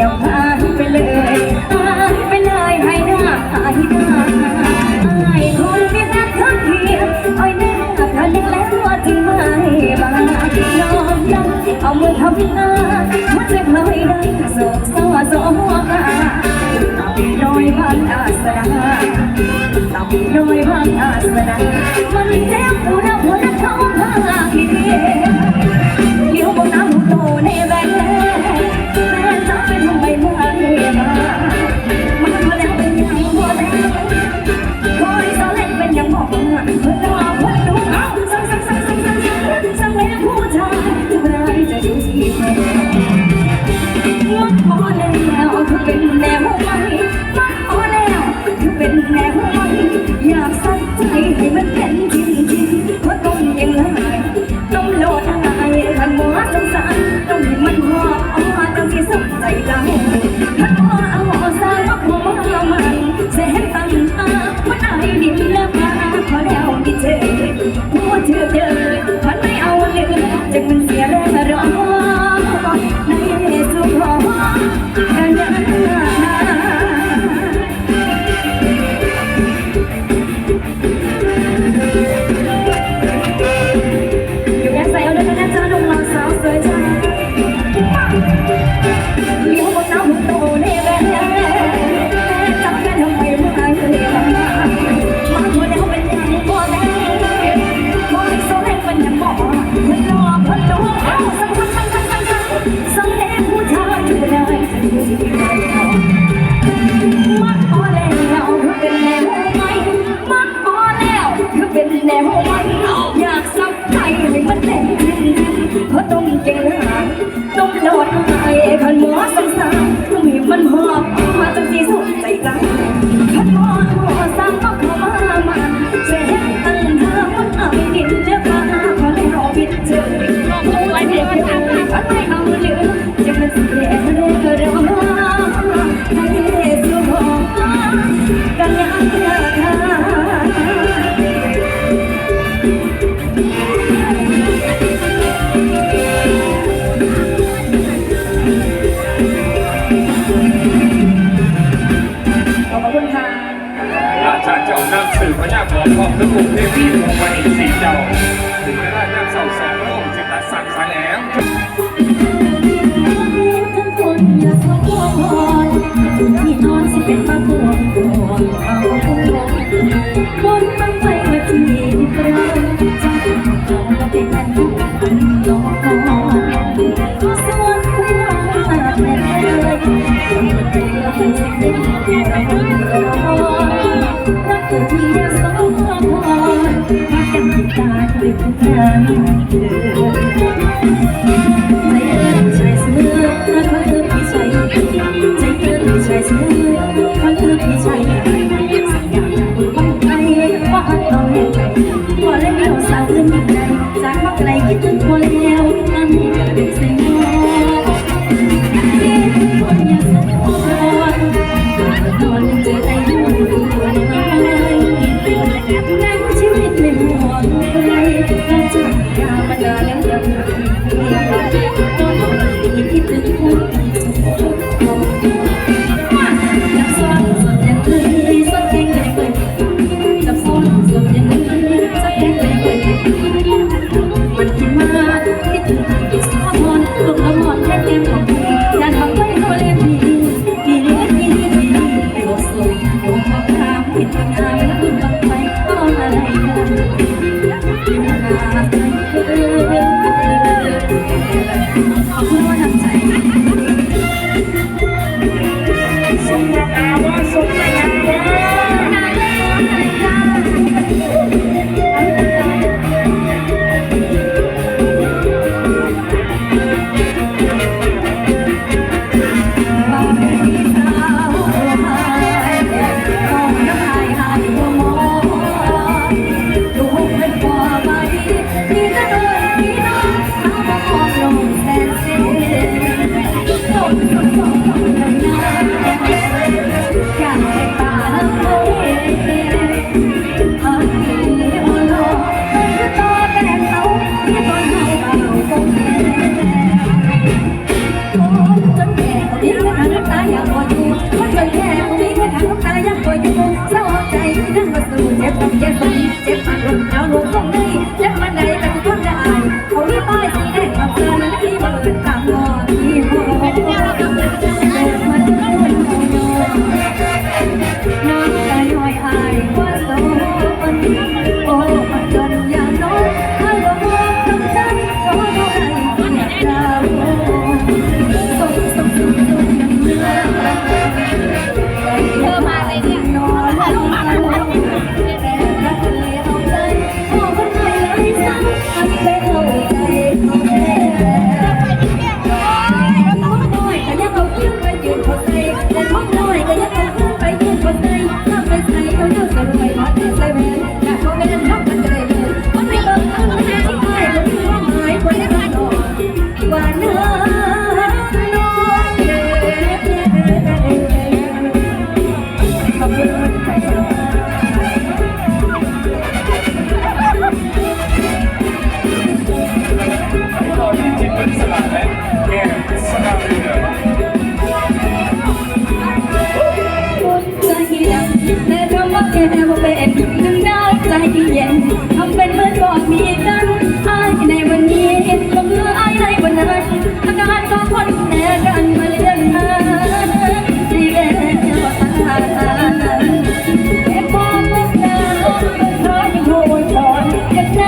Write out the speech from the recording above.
ดียวหายไปเลยหายไปเลยหายหน้าหายหน้าไอ้คนที่รักทั้ทีไอ้แม่ถ้าเล็กแล้วจึงไม่บาน้อมยันเอามือทำหน้ามันจะพลอยได้สบซ้อสองมาน้อยบ้านอาสนะต่ำน้อยบ้านอาสนะมันเจ็บปวดหัวท้องผ้าที่ Né, nem อบคุณค่ะราชาเจ้านำสืบพระเจ้าของพ่อพระบุตรเทวีองค์วันอีสีเจ้าถึงพระราชนำเสาสองพระองค์จิตสั่งสาแหลมที่นอนสิเป็นมาตัว คือที่ยสมพรมาจำติดตาเธอทุกนาเ Thank you. เจ็บสีเจ็บปากลมหนาวลมคงนี่เจ็บมาไหนแต่กคนได้ขอเรียกป้ายสีแดงมาเตือนที่บ้าเปิดตามรอที่หอน้ำตาย่อยอายว่าโซ่คนนี้ เป็นดึงดาวใจเย็นทำเป็นเหมือนบอกมีกันอายในวันนี้ก็เมื่ออายในวันนั้นอาการก็คนแน่กันมาเลี้ยงมาดีเวลาแค่ความรักนั้นเพราะยังโหยหอนกันแน่